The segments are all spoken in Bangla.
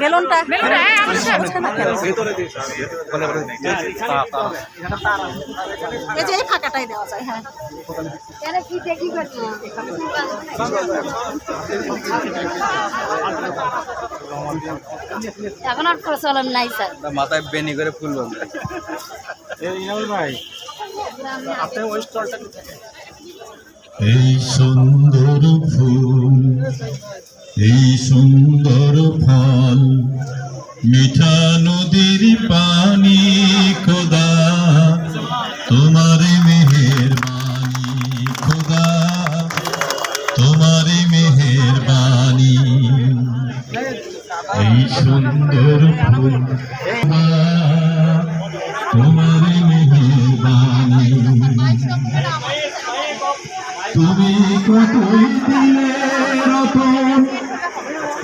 বেলুনটা বুঝছে না কেন? এই যে এই ফাঁকাটাই দেওয়া যায় হ্যাঁ। এখন আর প্রচলন নাই স্যার। মাথায় বেনি করে ফুল বলবে। এই সুন্দর ফুল এই সুন্দর ফল, মিঠা নদীর পানি, খোদা। তোমার মেহেরবানি, খোদা। তোমার মেহেরবানি। এই সুন্দর ফুল তোমার মেহেরবানি। তুমি কতই দিলে রতন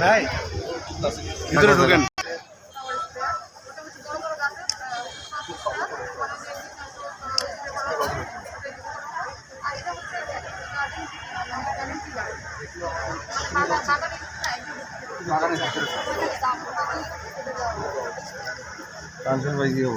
ভাই ভিতরে ঢুকেন। কাঞ্চন ভাই কি হব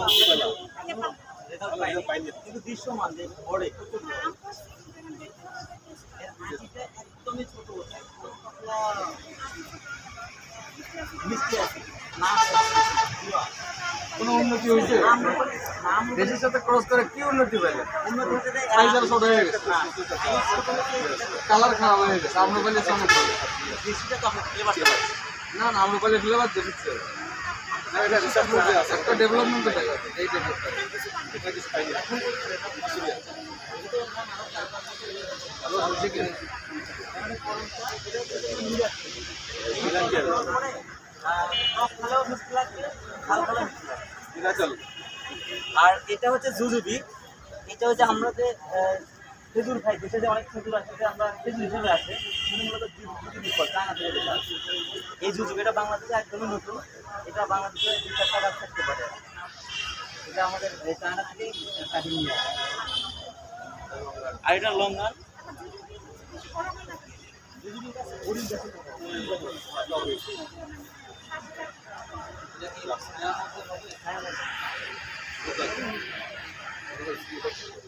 কিন্তু কোনো উন্নতি হয়েছে দেশের সাথে ক্রস করে কি উন্নতি পেলে ছোট হয়ে গেছে কালার খারাপ হয়ে গেছে আমরা ফ্লেভার না না, আমরা পাইলে ফ্লেভার দেখছে। আর এটা হচ্ছে জুজুবি। এটা হচ্ছে আমরা যে খেজুর খাই দেশে যে অনেক খেজুর আছে আমরা খেজুর হিসেবে আছে। এই জুজুবি এটা বাংলাদেশে একদমই নতুন। এটা বাংলাদেশে দুই চারটা গাছ থাকতে পারে। এটা আমাদের চায়না থেকে কাটিয়ে নিয়ে আর এটা লঙ্গান রে বা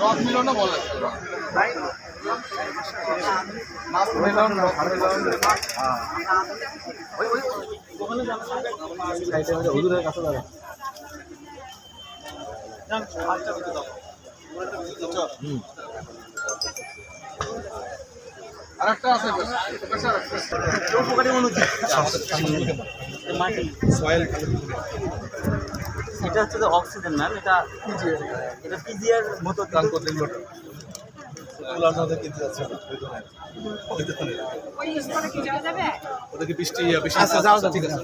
রথ মিলনও বলা মাছ মিলন রথ মিলন এটা হচ্ছে অক্সিজেন ম্যাম এটা এটা পিজিআর মতো দান করতে ওদেরকে বৃষ্টি বৃষ্টি আচ্ছা ঠিক আছে।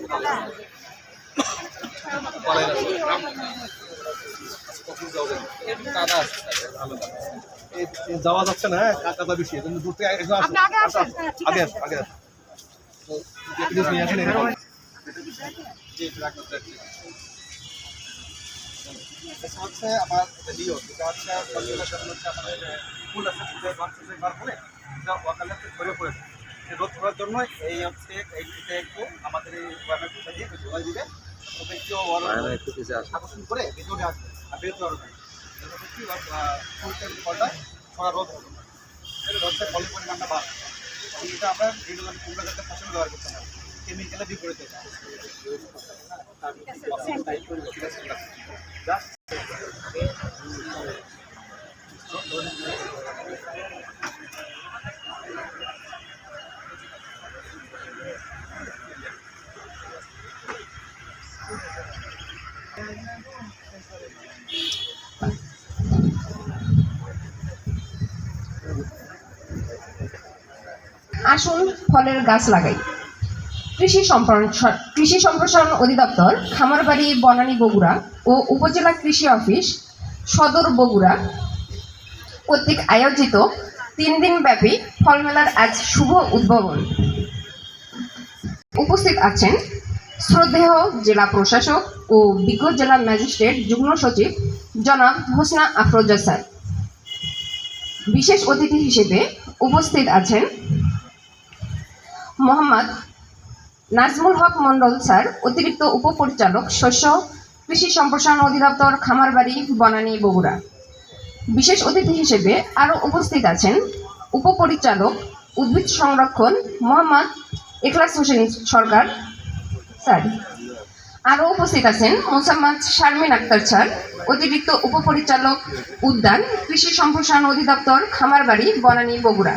যাওয়া যাচ্ছে না হ্যাঁ? কাদা বেশি? এজন্য দূর থেকে একজন আসুন। আগে আসুন। আগে আসুন নিয়ে আসেন হচ্ছে আমার লিও এটা হচ্ছে আমাদের ফুল আছে ফুলের গাছ বার করে এটা ওয়াকালে ধরে পড়েছে এই করার জন্য এই হচ্ছে এই এটা একটু আমাদের এই দিয়ে দিবে। তবে একটু আকর্ষণ করে ভিতরে আসবে। বেরোতে পারবে কি ফুলটার ফলটা ছড়া রোদ হবে এটা হচ্ছে ফলের পরিমাণটা বাড়বে এটা আমরা বিভিন্ন কুমড়া জাতীয় ফসল ব্যবহার করতে পারি কেমিক্যালের বিপরীতে জাস্ট আসুন ফলের গাছ লাগাই। কৃষি সম্প্রসারণ কৃষি সম্প্রসারণ অধিদপ্তর, খামারবাড়ি, বনানী বগুড়া ও উপজেলা কৃষি অফিস, সদর বগুড়া কর্তৃক আয়োজিত তিন দিন ব্যাপী ফল মেলার আজ শুভ উদ্বোধন উপস্থিত আছেন শ্রদ্ধেয় জেলা প্রশাসক ও বিজ্ঞ জেলা ম্যাজিস্ট্রেট যুগ্ম সচিব জনাব হোসনা আফরোজা স্যার। বিশেষ অতিথি হিসেবে উপস্থিত আছেন মোহাম্মদ নাজমুল হক মন্ডল স্যার, অতিরিক্ত উপপরিচালক, শস্য কৃষি সম্প্রসারণ অধিদপ্তর, খামারবাড়ি, বনানী, বগুড়া। বিশেষ অতিথি হিসেবে আরও উপস্থিত আছেন উপপরিচালক, উদ্ভিদ সংরক্ষণ, মোহাম্মদ এখলাস হোসেন সরকার, স্যার। আরও উপস্থিত আছেন মোসাম্মদ শারমিন আক্তার, স্যার, অতিরিক্ত উপপরিচালক, উদ্যান, কৃষি সম্প্রসারণ অধিদপ্তর, খামারবাড়ি, বনানী, বগুড়া।